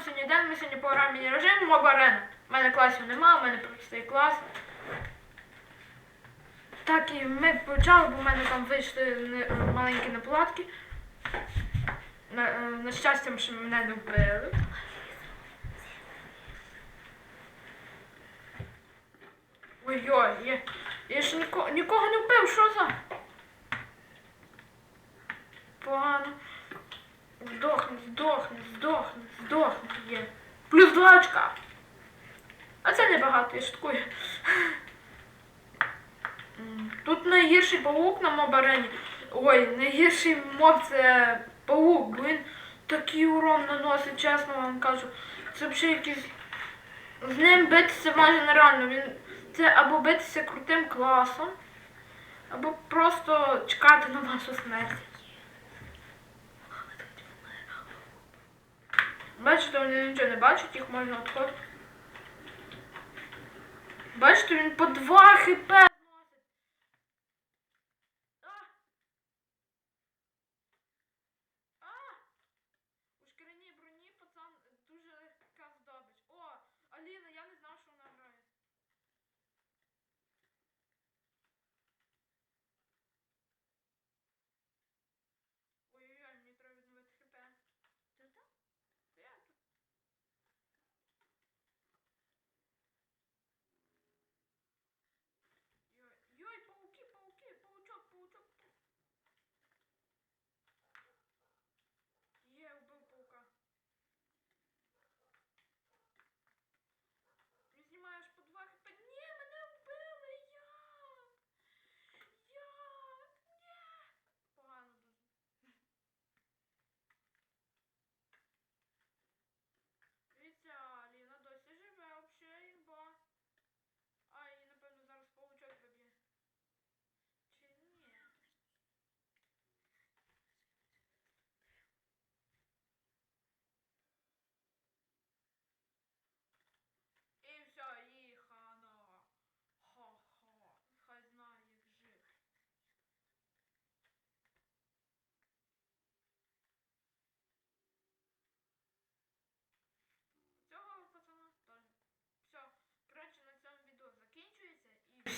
сьогодні день, ми сьогодні пограємо міні-режим Моб Арена. У мене класів немає, у мене простий клас. Так, і ми почали, бо в мене там вийшли маленькі неполадки. На, е, на щастя, що мене не вбили. Ой-ой, я, я ще нікого, нікого не вбив, що за? Погано. Здохни, здохни, здохни, здохни є. Плюс два очка. А це небагато, я шуткую. Тут найгірший паук на мобарені. Ой, найгірший моб це паук, бо він такий урон наносить, чесно вам кажу. Це взагалі якийсь. З ним битися майже нереально. Він це або битися крутим класом, або просто чекати на вашу смерть. Бачите, вони нічого не бачать, їх можна отходити. Бачите, він по 2 хп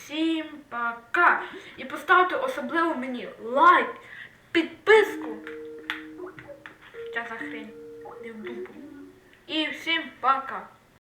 всім пока! І поставте особливо мені лайк, підписку. Ця за хрень. І всім пока!